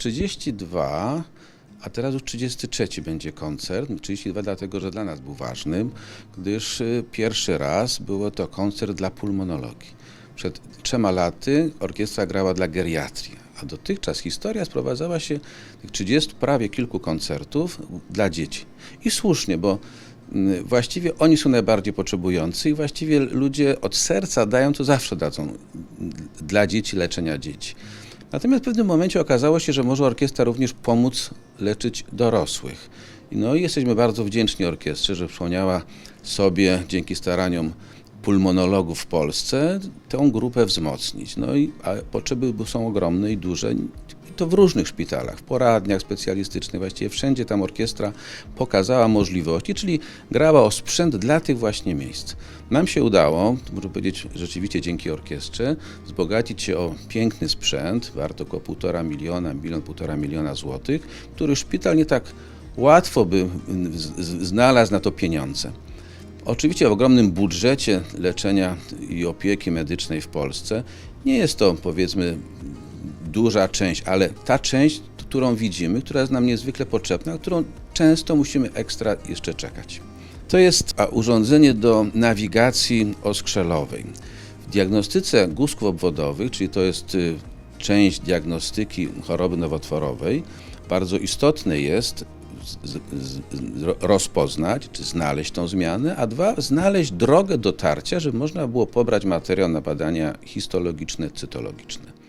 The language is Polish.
32, a teraz już 33 będzie koncert. 32 dlatego, że dla nas był ważny, gdyż y, pierwszy raz było to koncert dla pulmonologii. Przed trzema laty orkiestra grała dla geriatrii, a dotychczas historia sprowadzała się tych 30 prawie kilku koncertów dla dzieci. I słusznie, bo mm, właściwie oni są najbardziej potrzebujący i właściwie ludzie od serca dają, to zawsze dadzą dla dzieci, leczenia dzieci. Natomiast w pewnym momencie okazało się, że może orkiestra również pomóc leczyć dorosłych. No i jesteśmy bardzo wdzięczni orkiestrze, że przypomniała sobie dzięki staraniom pulmonologów w Polsce tę grupę wzmocnić. No i a potrzeby są ogromne i duże. I to w różnych szpitalach, w poradniach specjalistycznych, właściwie wszędzie tam orkiestra pokazała możliwości, czyli grała o sprzęt dla tych właśnie miejsc. Nam się udało, muszę powiedzieć rzeczywiście dzięki orkiestrze, wzbogacić się o piękny sprzęt, wart około półtora miliona, milion, półtora miliona złotych, który szpital nie tak łatwo by znalazł na to pieniądze. Oczywiście w ogromnym budżecie leczenia i opieki medycznej w Polsce nie jest to powiedzmy duża część, ale ta część, którą widzimy, która jest nam niezwykle potrzebna, którą często musimy ekstra jeszcze czekać. To jest urządzenie do nawigacji oskrzelowej. W diagnostyce guzków obwodowych, czyli to jest y, część diagnostyki choroby nowotworowej, bardzo istotne jest z, z, z, ro- rozpoznać, czy znaleźć tą zmianę, a dwa, znaleźć drogę dotarcia, żeby można było pobrać materiał na badania histologiczne, cytologiczne.